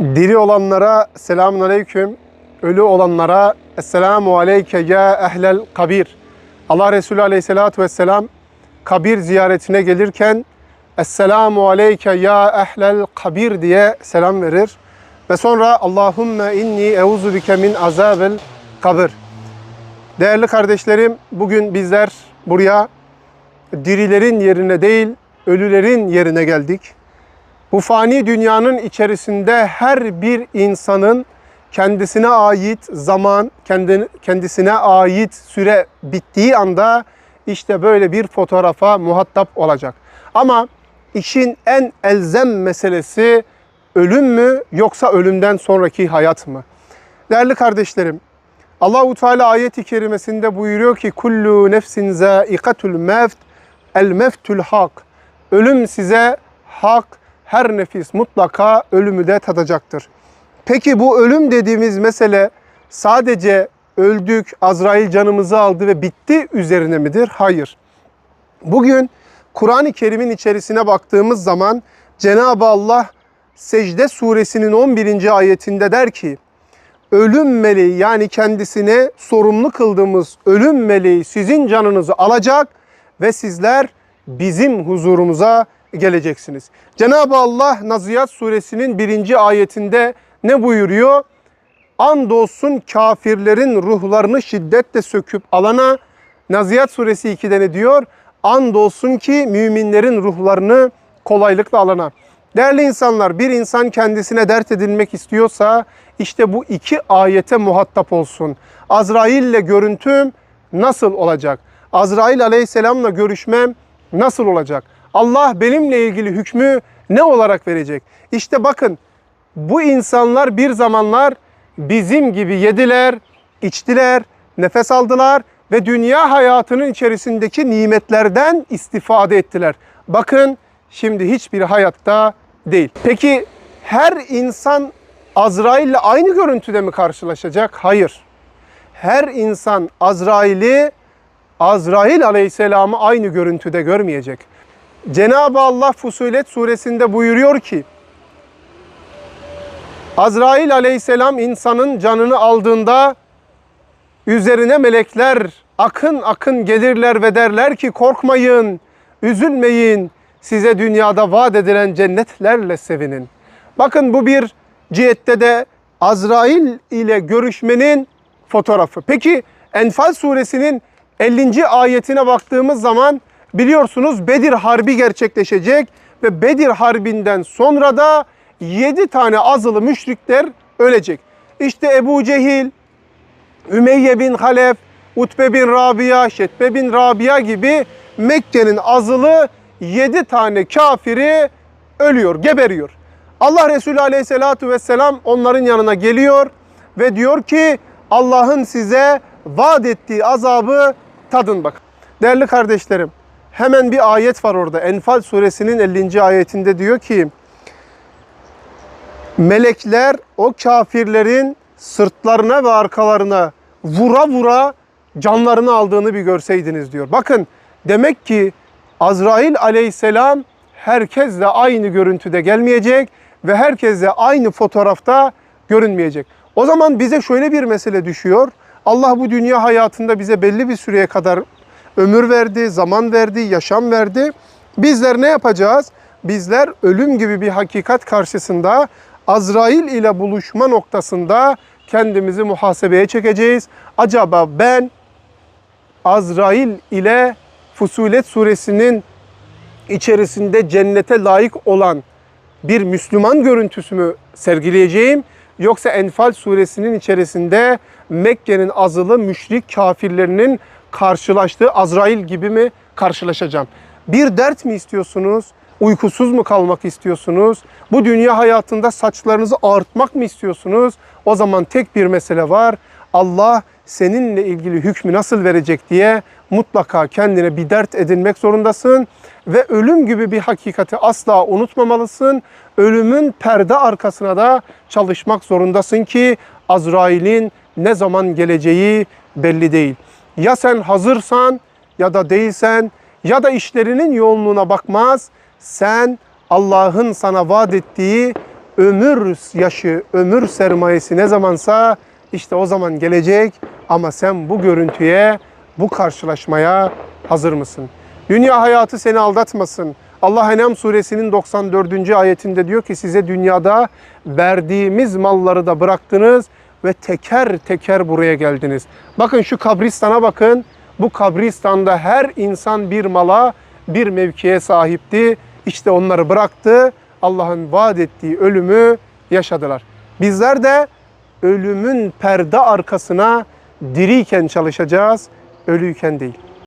Diri olanlara selamun aleyküm, ölü olanlara esselamu aleyke ya ehlel kabir. Allah Resulü aleyhissalatu vesselam kabir ziyaretine gelirken esselamu aleyke ya ehlel kabir diye selam verir. Ve sonra Allahümme inni euzu bike min azabil kabir. Değerli kardeşlerim bugün bizler buraya dirilerin yerine değil ölülerin yerine geldik. Bu fani dünyanın içerisinde her bir insanın kendisine ait zaman, kendi- kendisine ait süre bittiği anda işte böyle bir fotoğrafa muhatap olacak. Ama işin en elzem meselesi ölüm mü yoksa ölümden sonraki hayat mı? Değerli kardeşlerim, Allahu Teala ayet-i kerimesinde buyuruyor ki kullu nefsin zaikatul mevt el mevtul hak. Ölüm size hak, her nefis mutlaka ölümü de tadacaktır. Peki bu ölüm dediğimiz mesele sadece öldük, Azrail canımızı aldı ve bitti üzerine midir? Hayır. Bugün Kur'an-ı Kerim'in içerisine baktığımız zaman Cenab-ı Allah Secde suresinin 11. ayetinde der ki ölüm meleği yani kendisine sorumlu kıldığımız ölüm meleği sizin canınızı alacak ve sizler bizim huzurumuza geleceksiniz. Cenab-ı Allah Naziyat suresinin birinci ayetinde ne buyuruyor? Andolsun kafirlerin ruhlarını şiddetle söküp alana Naziyat suresi 2'de ne diyor? Andolsun ki müminlerin ruhlarını kolaylıkla alana. Değerli insanlar bir insan kendisine dert edinmek istiyorsa işte bu iki ayete muhatap olsun. Azrail ile görüntüm nasıl olacak? Azrail aleyhisselamla görüşmem nasıl olacak? Allah benimle ilgili hükmü ne olarak verecek? İşte bakın bu insanlar bir zamanlar bizim gibi yediler, içtiler, nefes aldılar ve dünya hayatının içerisindeki nimetlerden istifade ettiler. Bakın şimdi hiçbir hayatta değil. Peki her insan Azrail ile aynı görüntüde mi karşılaşacak? Hayır. Her insan Azrail'i Azrail aleyhisselamı aynı görüntüde görmeyecek. Cenab-ı Allah Fusulet suresinde buyuruyor ki Azrail aleyhisselam insanın canını aldığında üzerine melekler akın akın gelirler ve derler ki korkmayın, üzülmeyin, size dünyada vaat edilen cennetlerle sevinin. Bakın bu bir cihette de Azrail ile görüşmenin fotoğrafı. Peki Enfal suresinin 50. ayetine baktığımız zaman biliyorsunuz Bedir Harbi gerçekleşecek ve Bedir Harbi'nden sonra da 7 tane azılı müşrikler ölecek. İşte Ebu Cehil, Ümeyye bin Halef, Utbe bin Rabia, Şetbe bin Rabia gibi Mekke'nin azılı 7 tane kafiri ölüyor, geberiyor. Allah Resulü aleyhissalatu vesselam onların yanına geliyor ve diyor ki Allah'ın size vaat ettiği azabı tadın bak. Değerli kardeşlerim hemen bir ayet var orada. Enfal suresinin 50. ayetinde diyor ki melekler o kafirlerin sırtlarına ve arkalarına vura vura canlarını aldığını bir görseydiniz diyor. Bakın demek ki Azrail aleyhisselam herkesle aynı görüntüde gelmeyecek ve herkesle aynı fotoğrafta görünmeyecek. O zaman bize şöyle bir mesele düşüyor. Allah bu dünya hayatında bize belli bir süreye kadar ömür verdi, zaman verdi, yaşam verdi. Bizler ne yapacağız? Bizler ölüm gibi bir hakikat karşısında Azrail ile buluşma noktasında kendimizi muhasebeye çekeceğiz. Acaba ben Azrail ile Fusulet suresinin içerisinde cennete layık olan bir Müslüman görüntüsü mü sergileyeceğim? Yoksa Enfal suresinin içerisinde Mekke'nin azılı müşrik kafirlerinin karşılaştığı Azrail gibi mi karşılaşacağım? Bir dert mi istiyorsunuz? Uykusuz mu kalmak istiyorsunuz? Bu dünya hayatında saçlarınızı ağartmak mı istiyorsunuz? O zaman tek bir mesele var. Allah seninle ilgili hükmü nasıl verecek diye mutlaka kendine bir dert edinmek zorundasın ve ölüm gibi bir hakikati asla unutmamalısın. Ölümün perde arkasına da çalışmak zorundasın ki Azrail'in ne zaman geleceği belli değil. Ya sen hazırsan ya da değilsen ya da işlerinin yoğunluğuna bakmaz. Sen Allah'ın sana vaat ettiği ömür yaşı, ömür sermayesi ne zamansa işte o zaman gelecek ama sen bu görüntüye, bu karşılaşmaya hazır mısın? Dünya hayatı seni aldatmasın. Allah Enam suresinin 94. ayetinde diyor ki size dünyada verdiğimiz malları da bıraktınız ve teker teker buraya geldiniz. Bakın şu kabristana bakın. Bu kabristanda her insan bir mala, bir mevkiye sahipti. İşte onları bıraktı. Allah'ın vaat ettiği ölümü yaşadılar. Bizler de ölümün perde arkasına diriyken çalışacağız, ölüyken değil.